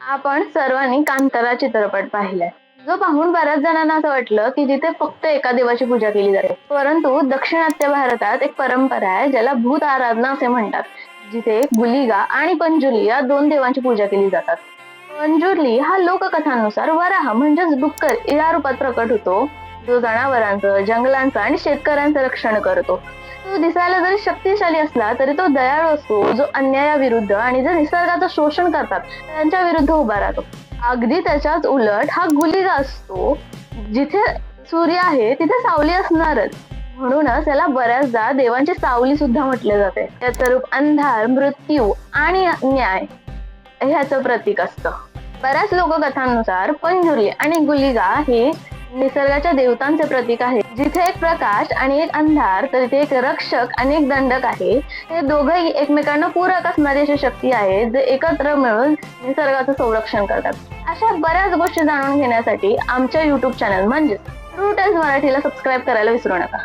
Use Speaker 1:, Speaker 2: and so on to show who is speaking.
Speaker 1: आपण सर्वांनी कांतारा चित्रपट पाहिलाय. जो पाहून बऱ्याच जणांना असं वाटलं की जिथे फक्त एका देवाची पूजा केली जाते परंतु दक्षिणात्य भारतात एक परंपरा आहे ज्याला भूत आराधना असे म्हणतात. जिथे गुलिगा आणि पंजुली या दोन देवांची पूजा केली जातात. पंजुर्ली हा लोककथांनुसार वराह म्हणजेच डुक्कर या रूपात प्रकट होतो. जो जनावरांचं जंगलांचं आणि शेतकऱ्यांचं रक्षण करतो. तो दिसायला जरी शक्तिशाली असला तरी तो दयाळू असतो जो अन्यायाविरुद्ध आणि जे निसर्गाचं शोषण करतात त्यांच्या विरुद्ध उभा राहतो. अगदी त्याच्याच उलट हा गुलिगा असतो जिथे सूर्य आहे तिथे सावली असणारच. म्हणूनच याला बऱ्याचदा देवांची सावली सुद्धा म्हटले जाते. याचं रूप अंधार मृत्यू आणि न्याय ह्याचं प्रतीक असतं. बऱ्याच लोककथांनुसार पंजुरी आणि गुलिगा हे निसर्गाच्या देवतांचे प्रतीक आहे. जिथे एक प्रकाश आणि एक अंधार तर इथे एक रक्षक आणि एक दंडक आहे. हे दोघंही एकमेकांना पूरक असणारी अशी शक्ती आहे जे एकत्र मिळून निसर्गाचं संरक्षण करतात. अशा बऱ्याच गोष्टी जाणून घेण्यासाठी आमच्या युट्यूब चॅनल म्हणजेच ट्रू टेल्स मराठीला सबस्क्राईब करायला विसरू नका.